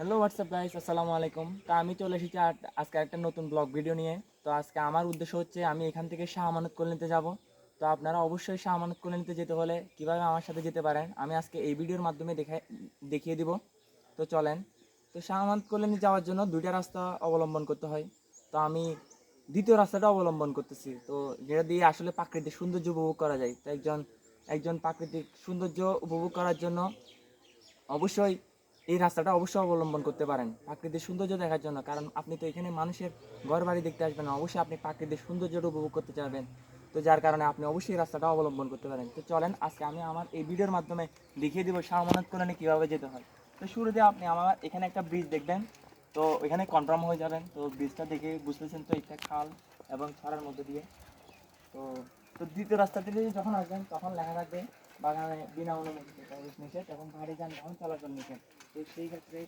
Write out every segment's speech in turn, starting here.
Hello WhatsApp guys আসসালামু আলাইকুম। তো আমি চলে এসেছি আজকে একটা নতুন ব্লগ ভিডিও নিয়ে। তো আজকে আমার উদ্দেশ্য হচ্ছে আমি এখান থেকে শাহ আমানত করে নিতে যাব। তো আপনারা অবশ্যই শাহ আমানত নিতে যেতে হলে কীভাবে আমার সাথে যেতে পারেন, আমি আজকে এই ভিডিওর মাধ্যমে দেখে দেখিয়ে দিব। তো চলেন। তো শাহ আমানত কল্যাণী যাওয়ার জন্য দুইটা রাস্তা অবলম্বন করতে হয়। তো আমি দ্বিতীয় রাস্তাটা অবলম্বন করতেছি। তো যেটা দিয়ে আসলে প্রাকৃতিক সৌন্দর্য উপভোগ করা যায়। তো একজন একজন প্রাকৃতিক সৌন্দর্য উপভোগ করার জন্য অবশ্যই এই রাস্তাটা অবশ্যই অবলম্বন করতে পারেন প্রাকৃতিক সৌন্দর্য দেখার জন্য, কারণ আপনি তো এখানে মানুষের ঘর বাড়ি দেখতে আসবেন অবশ্যই আপনি প্রাকৃতিক সৌন্দর্যটা উপভোগ করতে চাইবেন। তো যার কারণে আপনি অবশ্যই রাস্তাটা অবলম্বন করতে পারেন। তো চলেন, আজকে আমি আমার এই ভিডিওর মাধ্যমে দেখিয়ে দিব শাহমানাত কল্যাণে কীভাবে যেতে হয়। তো শুরুতে আপনি আমার এখানে একটা ব্রিজ দেখবেন, তো এখানে কনফার্ম হয়ে যাবেন। তো ব্রিজটা দেখে বুঝতেছেন তো একটা খাল এবং ছড়ার মধ্যে দিয়ে। তো তো দ্বিতীয় রাস্তা থেকে যখন আসবেন, তখন লেখা থাকবে, বাগানে বিনা অনুমতিতে প্রবেশ নিষেধ এবং ভারী চলাচল নিষেধ। তো সেই ক্ষেত্রে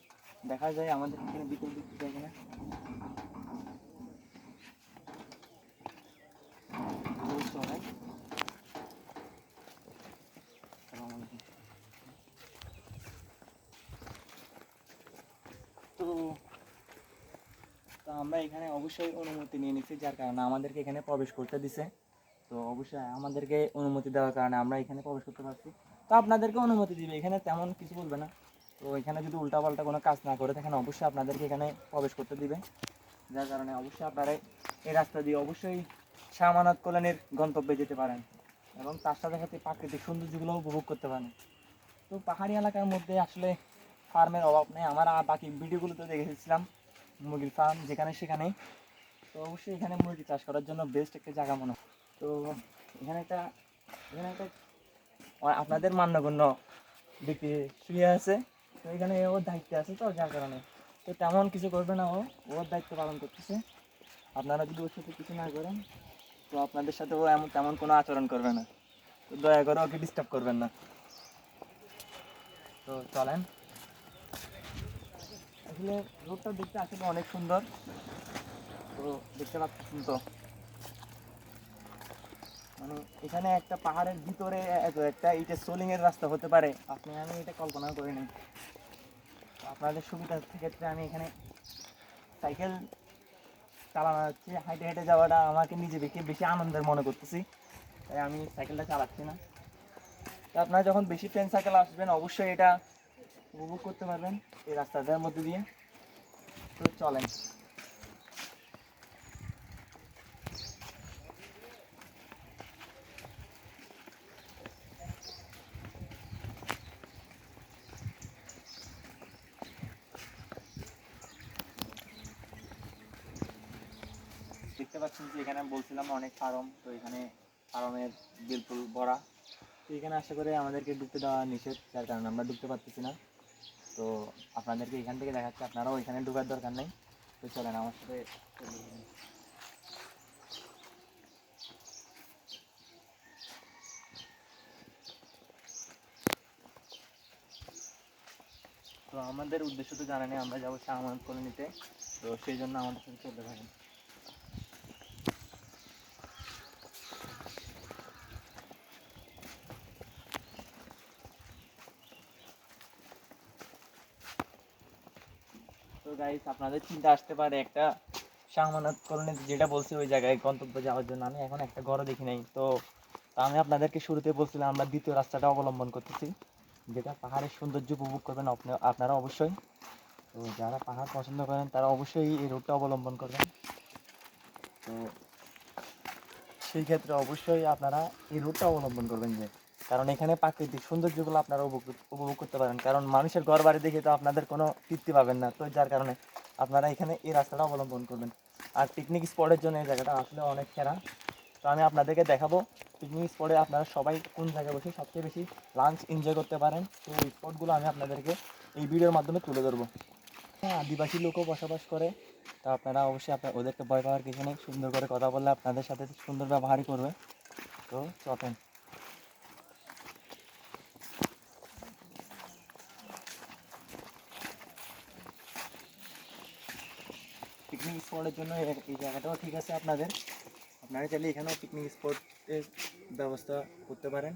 দেখা যায় আমাদের এখানে বিকল্প কিছু আলাইকুম। তো তো আমরা এখানে অবশ্যই অনুমতি নিয়ে নিচ্ছি যার কারণে আমাদেরকে এখানে প্রবেশ করতে দিছে। তো অবশ্যই আমাদেরকে অনুমতি দেওয়ার কারণে আমরা এখানে প্রবেশ করতে পারছি। তো আপনাদেরকে অনুমতি দিবে, এখানে তেমন কিছু বলবে না। তো এখানে যদি উল্টাপাল্টা কোনো কাজ না করে থাকেন অবশ্যই আপনাদেরকে এখানে প্রবেশ করতে দিবে। যার কারণে অবশ্যই আপনারা এই রাস্তা দিয়ে অবশ্যই শাহমানাত কল্যাণের গন্তব্যে যেতে পারেন এবং তার সাথে সাথে প্রাকৃতিক সৌন্দর্যগুলো উপভোগ করতে পারেন। তো পাহাড়ি এলাকার মধ্যে আসলে ফার্মের অভাব নেই। আমার আর বাকি ভিডিওগুলোতে দেখেছিলাম, মুরগির ফার্ম যেখানে সেখানে। তো অবশ্যই এখানে মুরগি চাষ করার জন্য বেস্ট একটা জায়গা মনে তো এখানে একটা এখানে একটা, আপনাদের মান্যগণ্য ব্যক্তি শুয়ে আছে। তো এখানে ওর দায়িত্বে আছে তো, যার কারণে। তো তেমন কিছু করবে না ও, ওর দায়িত্ব পালন করতেছে। আপনারা যদি ওর সাথে কিছু না করেন, তো আপনাদের সাথে ও এমন তেমন কোনো আচরণ করবে না। তো দয়া করে ওকে ডিস্টার্ব করবেন না। তো চলেন। আসলে রোডটা দেখতে আসলে অনেক সুন্দর। তো দেখতে পাচ্ছেন তো। মানে এখানে একটা পাহাড়ের ভিতরে, এত একটা এটা সোলিং এর রাস্তা হতে পারে। আপনি, আমি এটা কল্পনা করিনি। তো আপনাদের সুবিধার ক্ষেত্রে আমি এখানে সাইকেল চালানো হচ্ছে। হাইটে হেঁটে যাওয়াটা আমাকে নিজে দেখে বেশি আনন্দের মনে করতেছি। তাই আমি সাইকেলটা চালাচ্ছি না। আপনারা যখন বেশি ফ্রেন্ড সাইকেল আসবেন, অবশ্যই এটা উপভোগ করতে পারবেন এই রাস্তাটার মধ্যে দিয়ে। তো চলেন। দেখতে পাচ্ছেন যে এখানে বলছিলাম অনেক ফার্ম, তো এখানে ফার্মের বিলকুল ভরা। তো এখানে আশা করে আমাদেরকে ঢুকতে দেওয়া নিষেধ, যার কারণে আমরা ঢুকতে পারতেছি না। তো আপনাদেরকে এখান থেকে দেখাচ্ছি, আপনারাও এখানে ঢোকার দরকার নেই। তো চলেন আমার সাথে তো আমাদের উদ্দেশ্য তো জানা নেই, আমরা যাব আমানত করে নিতে। তো সেই জন্য আমাদের সাথে চলতে পারেন গাইস আপনাদের চিন্তা আসতে পারে একটা শাহমানাত কলোনি, যেটা বলছি ওই জায়গায় গন্তব্য যাওয়ার জন্য। আমি এখন একটা ঘরও দেখি নাই। তো আমি আপনাদেরকে শুরুতে বলছিলাম, আমরা দ্বিতীয় রাস্তাটা অবলম্বন করতেছি, যেটা পাহাড়ের সৌন্দর্য উপভোগ করবেন আপনি- আপনারা অবশ্যই। তো যারা পাহাড় পছন্দ করেন, তারা অবশ্যই এই রোডটা অবলম্বন করবেন। তো সেই ক্ষেত্রে অবশ্যই আপনারা এই রোডটা অবলম্বন করবেন যে কারণ এখানে প্রাকৃতিক সৌন্দর্যগুলো আপনারা উপভোগ করতে পারেন। কারণ মানুষের ঘর বাড়ি দেখে তো আপনাদের কোনো তৃপ্তি পাবেন না। তো যার কারণে আপনারা এখানে এই রাস্তাটা অবলম্বন করবেন। আর পিকনিক স্পটের জন্য এই জায়গাটা আসলে অনেক সেরা। তো আমি আপনাদেরকে দেখাবো পিকনিক স্পটে আপনারা সবাই কোন জায়গায় বসে সবচেয়ে বেশি লাঞ্চ এনজয় করতে পারেন। তো এই স্পটগুলো আমি আপনাদেরকে এই ভিডিওর মাধ্যমে তুলে ধরবো। হ্যাঁ আদিবাসী লোকও বসবাস করে। তো আপনারা অবশ্যই আপনার, ওদেরকে ভয় পাওয়ার কিছু নেই। সুন্দর করে কথা বললে আপনাদের সাথে সুন্দর ব্যবহারই করবে। তো চলেন। পিকনিক স্পটের জন্য এই জায়গাটাও ঠিক আছে আপনাদের। আপনারা চাইলে এখানেও পিকনিক স্পটের ব্যবস্থা করতে পারেন।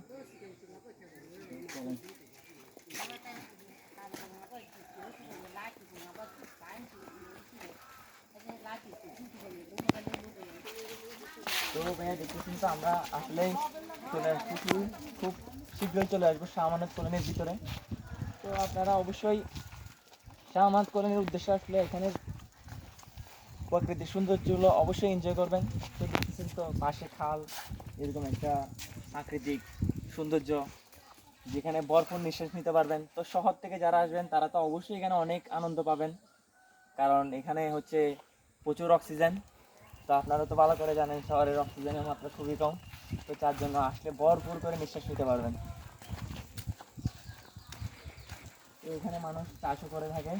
তো ভাইয়া, দেখতেছেন তো আমরা আসলেই চলে আসব খুব শীঘ্রই চলে আসব সামানের কলমের ভিতরে। তো আপনারা অবশ্যই শাহমানত কলোনির উদ্দেশ্যে আসলে এখানে প্রকৃতির সৌন্দর্যগুলো অবশ্যই এনজয় করবেন। তো দেখতেছেন তো পাশে খাল, এরকম একটা প্রাকৃতিক সৌন্দর্য যেখানে ভরপুর নিঃশ্বাস নিতে পারবেন। তো শহর থেকে যারা আসবেন, তারা তো অবশ্যই এখানে অনেক আনন্দ পাবেন। কারণ এখানে হচ্ছে প্রচুর অক্সিজেন তো আপনারা তো ভালো করে জানেন, শহরের অক্সিজেনের মাত্রা খুবই কম। তো তার জন্য আসলে ভরপুর করে নিঃশ্বাস নিতে পারবেন। তো এখানে মানুষ চাষও করে থাকে।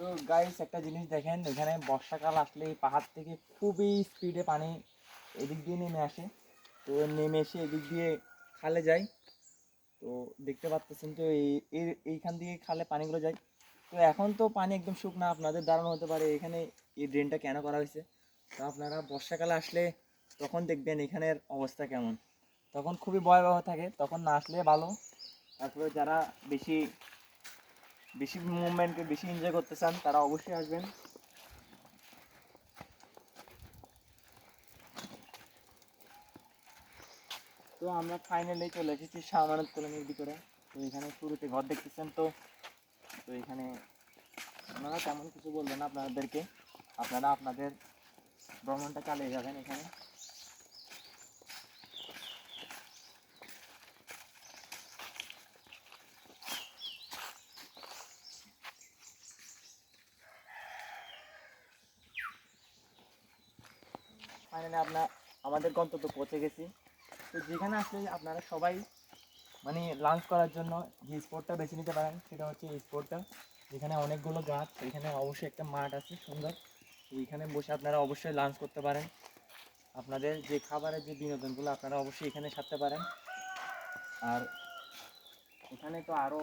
তো গাইস একটা জিনিস দেখেন, এখানে বর্ষাকাল আসলে পাহাড় থেকে খুবই স্পিডে পানি এদিক দিয়ে নেমে আসে। তো নেমে এসে এদিক দিয়ে খালে যায়। তো দেখতে পাচ্ছেন তো এই, এই- এইখান দিয়ে খালে পানিগুলো যায়। তো এখন তো পানি একদম শুকনা, আপনাদের ধারণা হতে পারে। এখানে এই ড্রেনটা কেন করা হয়েছে? তো আপনারা বর্ষাকালে আসলে তখন দেখবেন এখানের অবস্থা কেমন। তখন খুবই ভয়াবহ থাকে, তখন না আসলে ভালো। তারপরে যারা বেশি বেশি মুভমেন্টকে বেশি এনজয় করতে চান, তারা অবশ্যই আসবেন। তো আমরা ফাইনালি চলে এসেছি শাহমানত কলোনির ভিতরে তো এখানে শুরুতে ঘর দেখতেছেন তো। তো এখানে ওনারা তেমন কিছু বলবেন আপনাদেরকে। আপনারা আপনাদের ভ্রমণটা চালিয়ে যাবেন এখানে। ফাইনালি আপনার, আমাদের গন্তব্য পৌঁছে গেছি। তো যেখানে আসলে আপনারা সবাই মানে লাঞ্চ করার জন্য যে স্পটটা বেছে নিতে পারেন, সেটা হচ্ছে এই স্পটটা যেখানে অনেকগুলো গাছ, এখানে অবশ্যই একটা মাঠ আছে সুন্দর। এইখানে বসে আপনারা অবশ্যই লাঞ্চ করতে পারেন। আপনাদের যে খাবারের যে বিনোদনগুলো, আপনারা অবশ্যই এখানে সারতে পারেন। আর এখানে তো আরও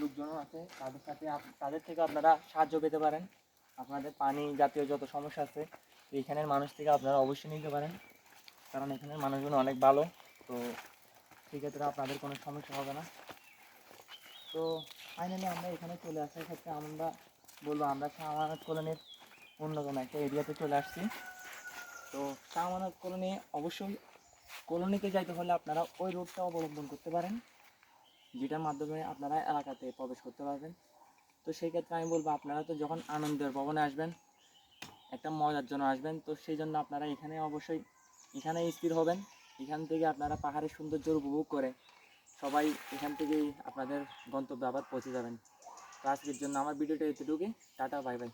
লোকজনও আছে, তাদের সাথে তাদের থেকে আপনারা সাহায্য পেতে পারেন। আপনাদের পানি জাতীয় যত সমস্যা আছে এখানের মানুষ থেকে আপনারা অবশ্যই নিতে পারেন, কারণ এখানের মানুষগুলো অনেক ভালো। তো সেক্ষেত্রে আপনাদের কোনো সমস্যা হবে না। তো ফাইনালি আমরা এখানে চলে আসার ক্ষেত্রে আমরা বলব, আমরা শাহমানত কলোনির অন্যতম একটা এরিয়াতে চলে আসছি। তো শাহমানত কলোনি, অবশ্যই কলোনিতে যাইতে হলে আপনারা ওই রোডটা অবলম্বন করতে পারেন, যেটার মাধ্যমে আপনারা এলাকাতে প্রবেশ করতে পারবেন। তো সেই ক্ষেত্রে আমি বলব, আপনারা তো যখন আনন্দের ভবনে আসবেন একটা মজার জন্য আসবেন। তো সেই জন্য আপনারা এখানে অবশ্যই, এখানে স্থির হবেন। এখান থেকে আপনারা পাহাড়ের সৌন্দর্য উপভোগ করে সবাই এখান থেকেই আপনাদের গন্তব্যে আবার পৌঁছে যাবেন। তো আজকের জন্য আমার ভিডিওটা এতটুকুই। Tata, bye bye.